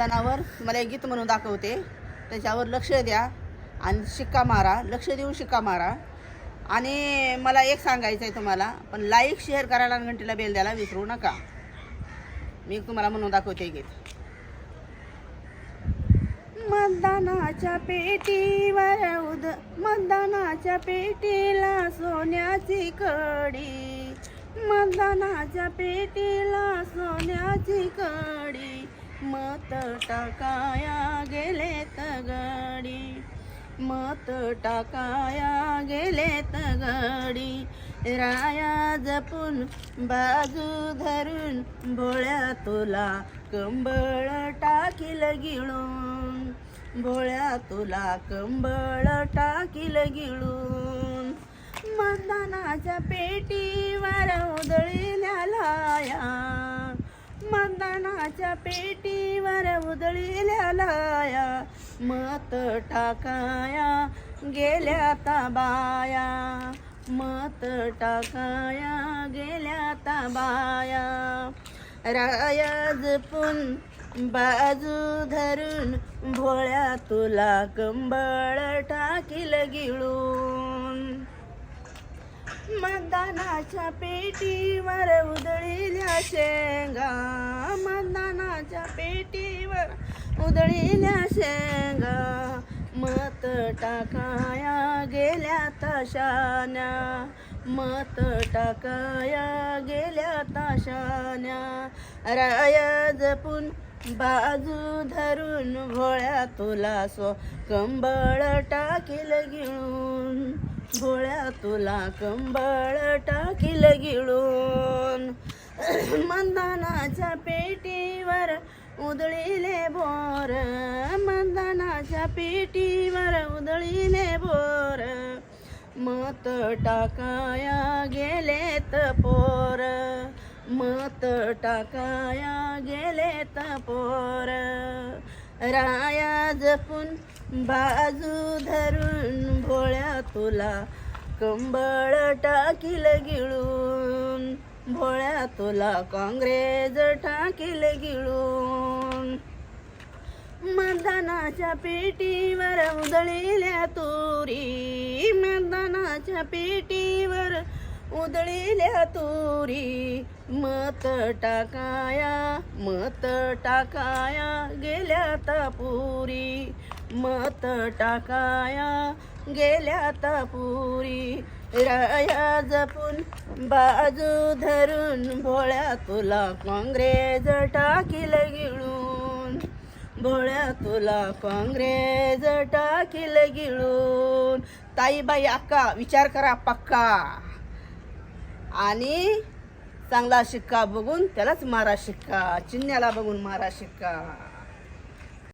मतदानावर तुम्हाला एक गीत म्हणून दाखवते. त्याच्यावर लक्ष द्या आणि शिक्का मारा लक्ष देऊन शिक्का मारा. आणि मला एक सांगायचं आहे तुम्हाला पण लाईक शेअर करायला आणि घंटीला बेल द्यायला विसरू नका. मी तुम्हाला म्हणून दाखवते गीत. मतदानाच्या पेटीवर उद मतदानाच्या पेटीला सोन्याची कडी. मतदानाच्या पेटीला सोन्याची कडी. मत टाकाया गेले गडी. मत टाकाया गेले गडी. राया जपून बाजू धरून भोळ्या तुला कंबळ टाकील गिळून. भोळ्या तुला कंबळ टाकील गिळून. मतदानाच्या पेटीवर उदळी मतदानाच्या पेटीवर उधळील्या लाया मत टाकाया गेल्या ताबाया. मत टाकाया गेल्या ताबाया. राया जपून बाजू धरून भोळ्या तुला कंबळ टाकील गिळून. मतदानाच्या पेटीवर उधळील्या शेंगा. पेटीवर उधळील्या शेंगा मत टाकाया गेल्या तशान्या. मत टाकाया गेल्या ताशान्या. राया जपून बाजू धरून भोळ्या तुला स्व कंबळ टाकील गिळून. भोळ्या तुला कंबळ टाकील गिळून. मंदानाच्या पेटीवर उधळीले बोर मंदानाच्या पेटीवर उधळीले बोर. मत टाकाया गेलेत पोर मत टाकाया गेलेत पोर. राया जपून बाजू धरून भोळ्या तुला कंबळ टाकील गिळून. भोळ्या तुला काँग्रेस टाकील गिळून. मतदानाच्या पेटीवर उधळलेल्या तुरी. मतदानाच्या पेटीवर उधळलेल्या तुरी. मत टाकाया मत टाकाया गेल्या तापुरी. मत टाकाया गेल्या तापुरी. राया जपून बाजू धरून भोळ्या तुला काँग्रेस टाकिले भोळ्या तुला काँग्रेस टाकील गिळून. ताईबाई अक्का विचार करा पक्का. आणि चांगला शिक्का बघून त्यालाच मारा शिक्का. चिन्ह्याला बघून मारा शिक्का.